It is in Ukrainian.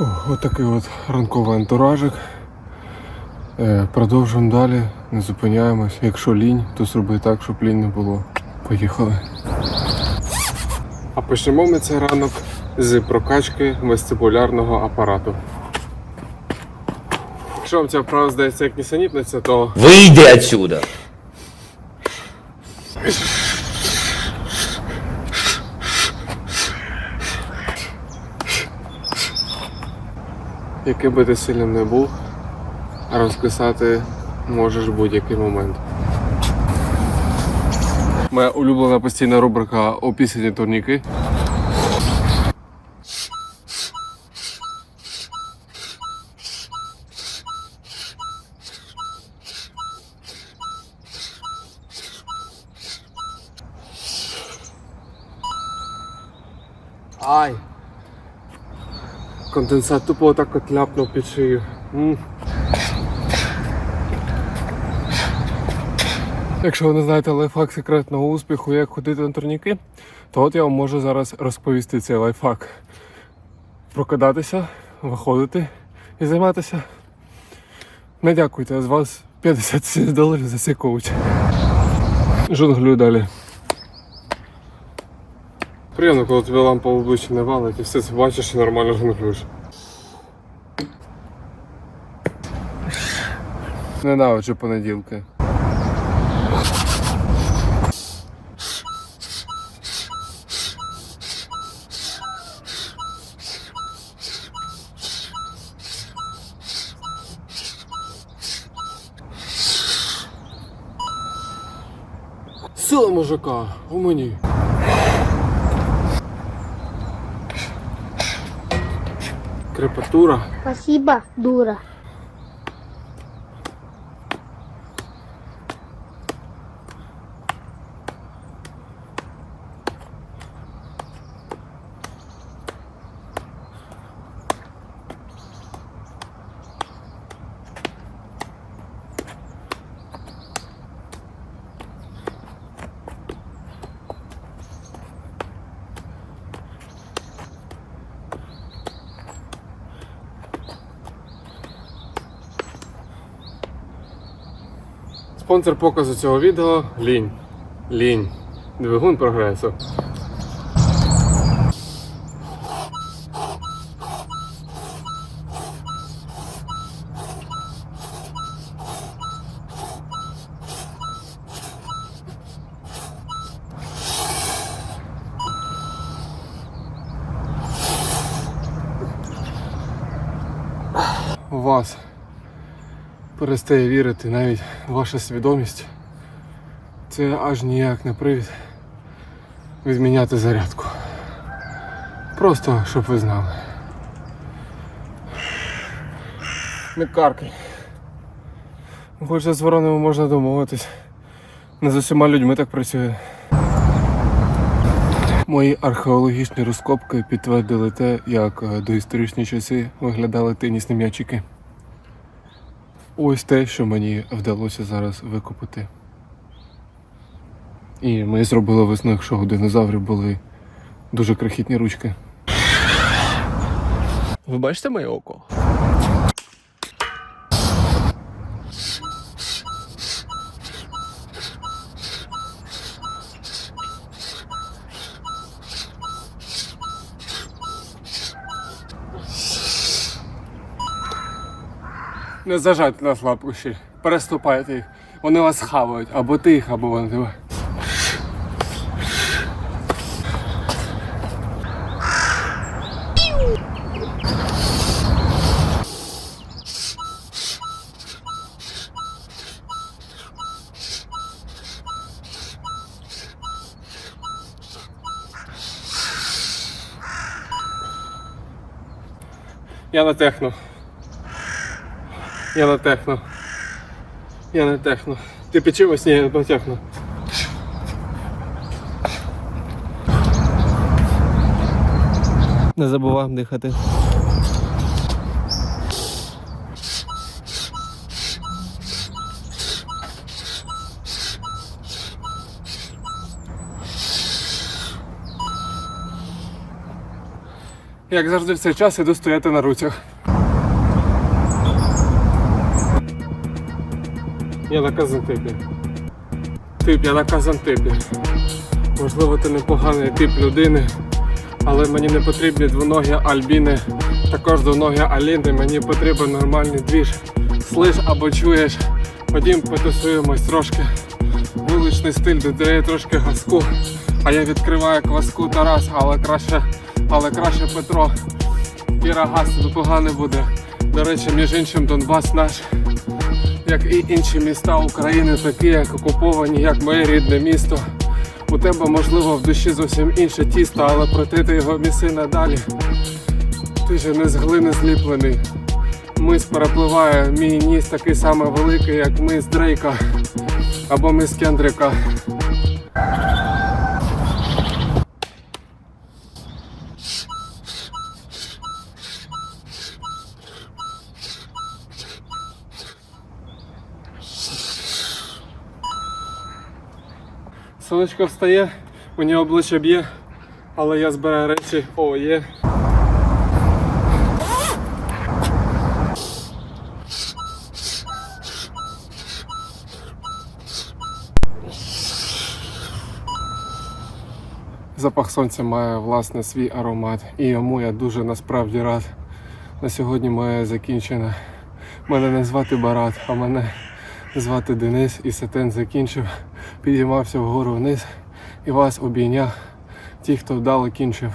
Отакий от ранковий антуражик. Е, Продовжуємо далі, не зупиняємось. Якщо лінь, то зроби так, щоб лінь не було. Поїхали. А почнемо ми цей ранок з прокачки вестибулярного апарату. Якщо вам ця вправа здається як нісенітниця, то Выйди отсюда! Який би ти сильним не був, розкисати можеш будь-який момент. Моя улюблена постійна рубрика опісані турніки. Ай! Конденсат тупо отак от ляпнув під шию. М. Якщо ви не знаєте лайфхак секретного успіху, як ходити на турніки, то от я вам можу зараз розповісти цей лайфхак. Прокидатися, виходити і займатися. Не дякуйте, з вас 57 доларів за цей коуч. Жонглюю далі. Приємно, коли тобі лампа в обличчя не валить і все це бачиш і нормально жонглюєш. Ненавиджу понеділки. Сила мужика у мені. Крепатура. Спасибо, дура. Спонсор показу цього відео лінь. Лінь. Двигун прогресу. У вас перестає вірити навіть ваша свідомість. Це аж ніяк не привід відміняти зарядку. Просто щоб ви знали. Не каркай. Хоч з воронами можна домовитись. Не з усіма людьми так працює. Мої археологічні розкопки підтвердили те, як е, доісторичні часи виглядали тенісні м'ячики. Ось те, що мені вдалося зараз викупити. І ми зробили висновок, що у динозаврів були дуже крихітні ручки. Ви бачите моє око? Не зажайте на слабкощі, переступайте їх. Вони вас хавають, або ти їх, або вони тебе. Я на техно. Я на техно. Я на техно. Ти печивось? Ні, я на техно. Не забуваємо дихати. Як завжди в цей час іду стояти на руцях. Я на Казантипі. Тип, я на Казантипі. Можливо, ти непоганий тип людини, але мені не потрібні двоногі альбіни, також двоногі аліни, мені потрібен нормальний двіж. Слиш або чуєш, ходім потусуємось трошки. Вуличний стиль додає трошки газку, а я відкриваю кваску Тарас, але краще, але краще Петро. Кіра газ непоганий буде. До речі, між іншим Донбас наш як і інші міста України, такі як окуповані, як моє рідне місто. У тебе можливо в душі зовсім інше тісто, але проте ти його міси надалі. Ти же не з глини зліплений. Мис перепливає, мій ніс такий самий великий, як мис Дрейка або мис Кендрика. Сонечко встає, мені обличчя б'є, але я збираю речі, о, є. Запах сонця має власне свій аромат, і йому я дуже насправді рад. На сьогодні моє закінчено. Мене не звати Барат, а мене звати Денис і сетен закінчив. Підіймався вгору вниз і вас обійняв. Ті, хто вдало кінчив.